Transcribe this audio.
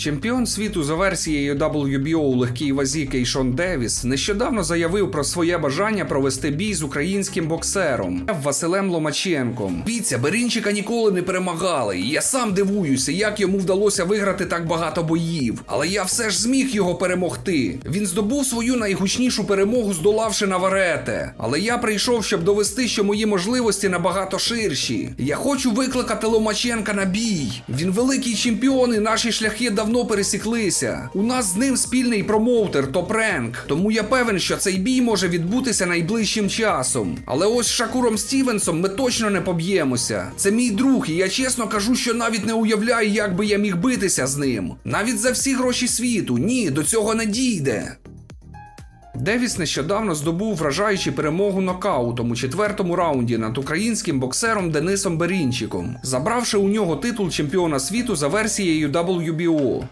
Чемпіон світу за версією WBO у легкій вазі Кейшон Девіс нещодавно заявив про своє бажання провести бій з українським боксером Василем Ломаченком. Бійця Берінчика ніколи не перемагали, і я сам дивуюся, як йому вдалося виграти так багато боїв. Але я все ж зміг його перемогти. Він здобув свою найгучнішу перемогу, здолавши Наварете. Але я прийшов, щоб довести, що мої можливості набагато ширші. Я хочу викликати Ломаченка на бій. Він великий чемпіон, і наші шляхи давно пересіклися. У нас з ним спільний промоутер Топренк. Тому я певен, що цей бій може відбутися найближчим часом. Але ось з Шакуром Стівенсом ми точно не поб'ємося. Це мій друг, і я чесно кажу, що навіть не уявляю, як би я міг битися з ним. Навіть за всі гроші світу. Ні, до цього не дійде. Девіс нещодавно здобув вражаючу перемогу нокаутом у четвертому раунді над українським боксером Денисом Берінчиком, забравши у нього титул чемпіона світу за версією WBO.